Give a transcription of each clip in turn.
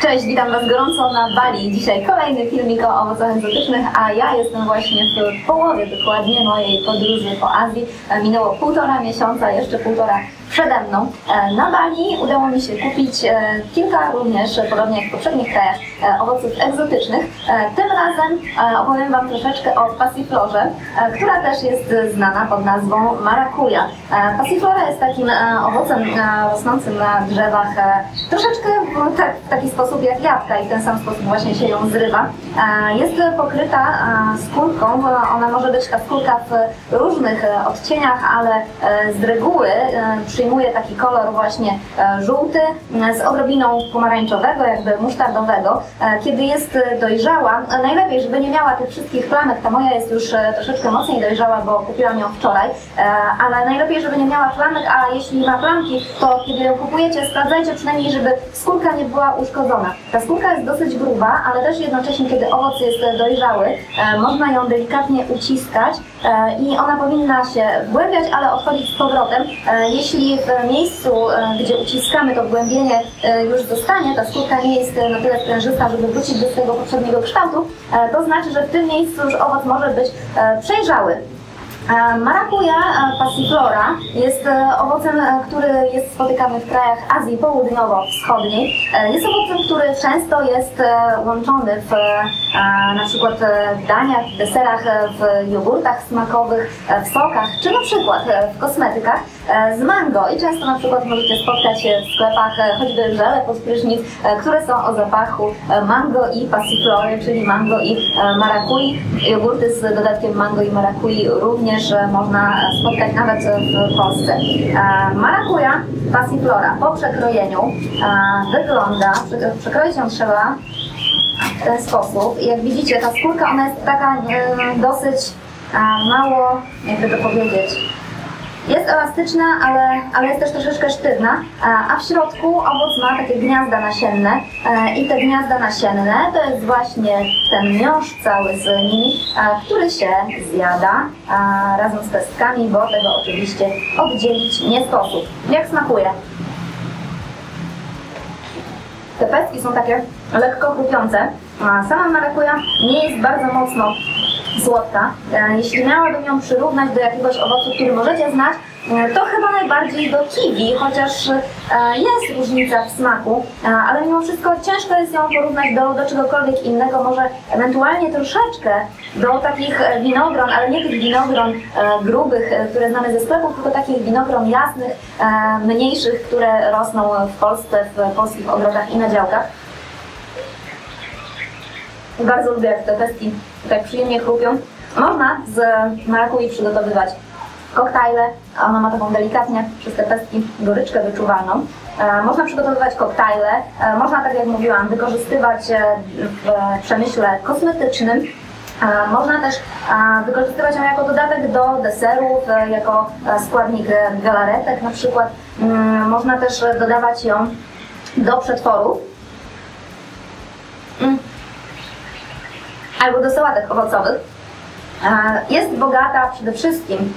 Cześć, witam Was gorąco na Bali. Dzisiaj kolejny filmik o owocach egzotycznych, a ja jestem właśnie w połowie dokładnie mojej podróży po Azji. Minęło półtora miesiąca, jeszcze półtora przede mną. E, na Bali udało mi się kupić e, kilka również, podobnie jak w poprzednich krajach, e, owoców egzotycznych. Tym razem opowiem Wam troszeczkę o passiflorze, która też jest znana pod nazwą marakuja. Passiflora jest takim owocem rosnącym na drzewach troszeczkę tak, w taki sposób jak jabłka i w ten sam sposób właśnie się ją zrywa. Jest pokryta skórką, ona może być ta skórka w różnych odcieniach, ale z reguły przy przyjmuje taki kolor właśnie e, żółty e, z odrobiną pomarańczowego, jakby musztardowego. E, kiedy jest dojrzała, najlepiej, żeby nie miała tych wszystkich plamek, ta moja jest już troszeczkę mocniej dojrzała, bo kupiłam ją wczoraj, ale najlepiej, żeby nie miała plamek, a jeśli ma plamki, to kiedy ją kupujecie, sprawdzajcie przynajmniej, żeby skórka nie była uszkodzona. Ta skórka jest dosyć gruba, ale też jednocześnie, kiedy owoc jest dojrzały, można ją delikatnie uciskać i ona powinna się wgłębiać, ale odchodzić z powrotem. Jeśli w miejscu, e, gdzie uciskamy to wgłębienie e, już zostanie, ta skórka nie jest na tyle sprężysta, żeby wrócić do swojego poprzedniego kształtu, e, to znaczy, że w tym miejscu już owoc może być przejrzały. Marakuja passiflora jest owocem, który jest spotykany w krajach Azji Południowo-Wschodniej. Jest owocem, który często jest łączony w na przykład w daniach, w deserach, w jogurtach smakowych, w sokach, czy na przykład w kosmetykach. E, z mango i często na przykład możecie spotkać w sklepach e, choćby żele pod e, które są o zapachu mango i passiflory, czyli mango i marakui. Jogurty z dodatkiem mango i marakui również można spotkać nawet w Polsce. Marakuja passiflora po przekrojeniu wygląda, przekroić ją trzeba w ten sposób. Jak widzicie, ta skórka ona jest taka dosyć mało, jakby to powiedzieć, jest elastyczna, ale, ale jest też troszeczkę sztywna, a w środku owoc ma takie gniazda nasienne e, i te gniazda nasienne to jest właśnie ten miąższ cały z nimi, który się zjada razem z pestkami, bo tego oczywiście oddzielić nie sposób. Jak smakuje? Te pestki są takie lekko chrupiące. Sama marakuja nie jest bardzo mocno słodka. E, jeśli miałabym ją przyrównać do jakiegoś owocu, który możecie znać, e, to chyba najbardziej do kiwi, chociaż e, jest różnica w smaku, ale mimo wszystko ciężko jest ją porównać do, do czegokolwiek innego, może ewentualnie troszeczkę do takich winogron, ale nie tych winogron grubych, które znamy ze sklepów, tylko takich winogron jasnych, mniejszych, które rosną w Polsce, w polskich ogrodach i na działkach. Bardzo lubię, jak te pestki tak przyjemnie chrupią. Można z marakui przygotowywać koktajle. Ona ma taką delikatnie przez te pestki goryczkę wyczuwalną. E, można przygotowywać koktajle. E, można, tak jak mówiłam, wykorzystywać e, w przemyśle kosmetycznym. Można też wykorzystywać ją jako dodatek do deserów, jako składnik galaretek na przykład. Mm, można też dodawać ją do przetworów. Albo do sałatek owocowych. Jest bogata przede wszystkim,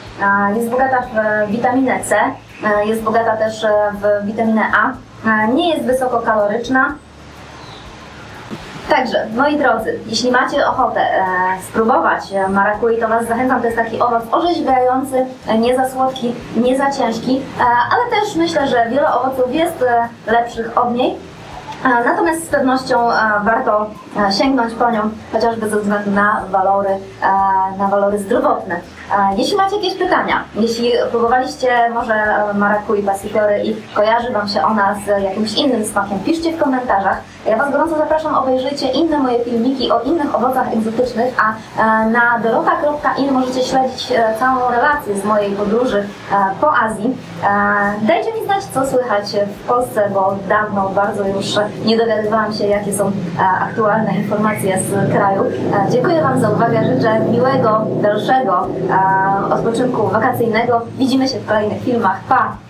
jest bogata w witaminę C, jest bogata też w witaminę A, nie jest wysoko kaloryczna. Także, moi drodzy, jeśli macie ochotę e, spróbować marakui, to Was zachęcam, to jest taki owoc orzeźwiający, nie za słodki, nie za ciężki, e, ale też myślę, że wiele owoców jest e, lepszych od niej. Natomiast z pewnością warto sięgnąć po nią, chociażby ze względu na walory, na walory zdrowotne. Jeśli macie jakieś pytania, jeśli próbowaliście może marakui pasifiory i kojarzy Wam się ona z jakimś innym smakiem, piszcie w komentarzach. Ja Was gorąco zapraszam, obejrzyjcie inne moje filmiki o innych owocach egzotycznych, a e, na dorota.in możecie śledzić e, całą relację z mojej podróży e, po Azji. Dajcie mi znać, co słychać w Polsce, bo dawno bardzo już nie dowiadywałam się, jakie są aktualne informacje z kraju. Dziękuję Wam za uwagę, życzę miłego, dalszego odpoczynku wakacyjnego. Widzimy się w kolejnych filmach. Pa!